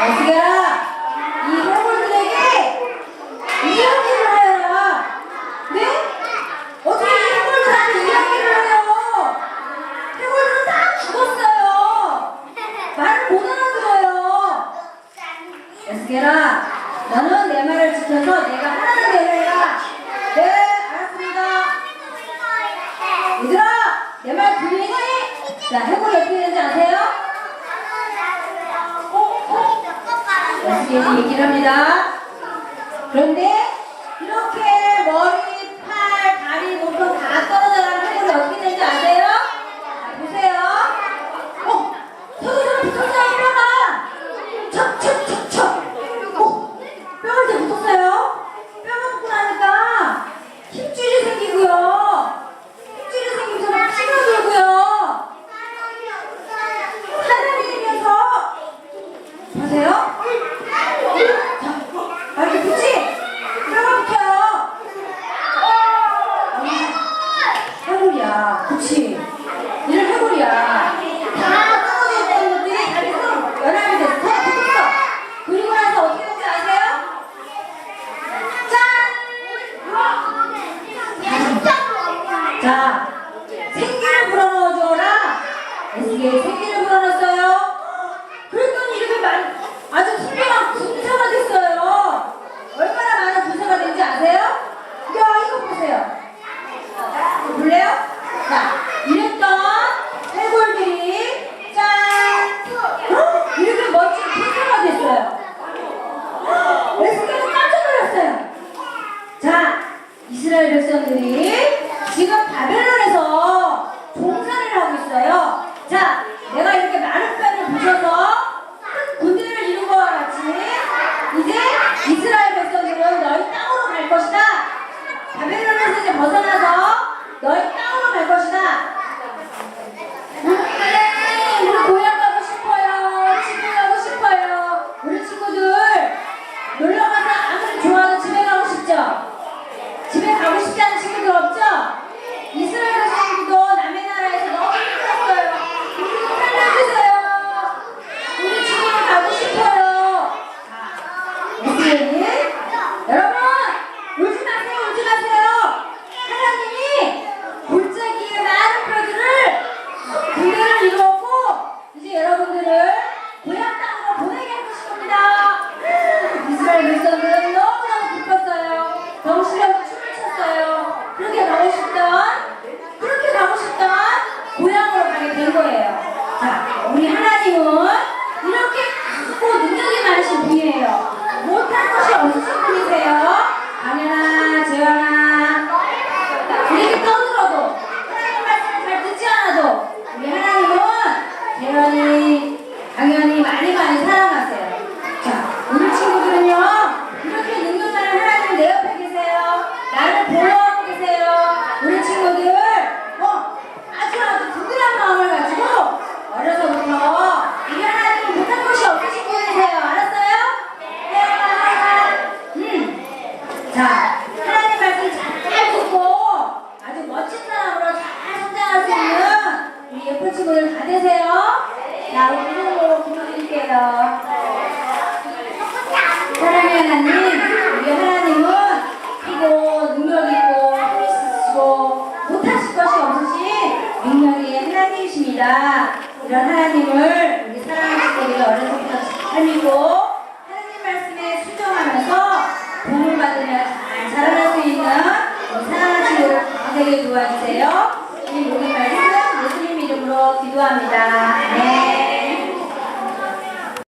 Let's go. SBS이 얘기를 합니다. 그런데 이렇게 머리, 팔, 다리, 몸통 다 떨어져가는 해골이 어떻게 되는지 아세요? 자, 보세요. 어, 저기 저기 붙었어요, 뼈가. 척, 척, 척, 척. 어, 뼈가 이제 붙었어요. 뼈가 붙고 나니까 힘줄이 생기고요. 힘줄이 생기면서 막 피가 돌고요. 살아내면서 보세요. 자, 아, 이렇게 붙지? 뼈가 붙어요. 해골이야. 그치? 이런 해골이야. 다 떨어져 있던 것들이 다리에서 연합이 됐어. 다 붙었어. 그리고 나서 어떻게 된지 아세요? 짠! 자, 생기를 불어넣어줘라. SBA 생기를 불어넣었어요. 그랬더니 이렇게 많, 아주 투명한 군사가 됐어요. 얼마나 많은 군사가 된지 아세요? 야, 이거 보세요. 볼래요? 자, 이랬던 해골들이 짠! 어? 이렇게 멋진 군사가 됐어요. SBA는 깜짝 놀랐어요. 자, 이스라엘 백성들이 지금 바벨론에서 종살이를 하고 있어요. 자, 내가 이렇게 많은 편을 부셔서 큰 군대를 이룬 것과 같이 이제 이스라엘 백성들은 너희 땅으로 갈 것이다. 바벨론에서 이제 벗어나서 너희 땅으로 갈 것이다. 하나님, 우리 고향 가고 싶어요. 집에 가고 싶어요. 우리 친구들 놀러 가서 아무리 좋아도 집에 가고 싶죠? 집에 가고 싶지 않은 친구들 없죠? 이스라엘 백성들도 남의 나라에서 너무 힘들었어요. 우리 좀 살려주세요. 우리 집에 가고 싶어요. 이스라엘이 여러분 울지 마세요. 하나님이 골짜기에 많은 뼈들을 군대를 이루었고 이제 여러분들을 고향 땅으로 보내게 할 것입니다. 이스라엘 백성들은 너무너무 기뻤어요. 정신없이 춤을 췄어요. 그렇게 가고 싶던, 고향으로 가게 된 거예요. 자, 우리 하나님은 이렇게 크고 능력이 많으신 분이에요. 못할 것이 없으신 분이세요. 강연아, Hallelujah. 예쁜 친구들 다 되세요. 자, 우리 이름으로 기도드릴게요. 사랑의 하나님, 우리 하나님은 크고 능력 있고 힘 있으시고 못하실 것이 없으신 능력의 하나님이십니다. 이런 하나님을 우리 사랑하는 친구들이 어려서부터 잘 믿고 하나님 말씀에 순종하면서 도움을 받으며 잘 자라날 수 있는 사랑하는 친구들 다 되게 도와주세요. 이 모든 말씀 예수님 이름으로 기도합니다.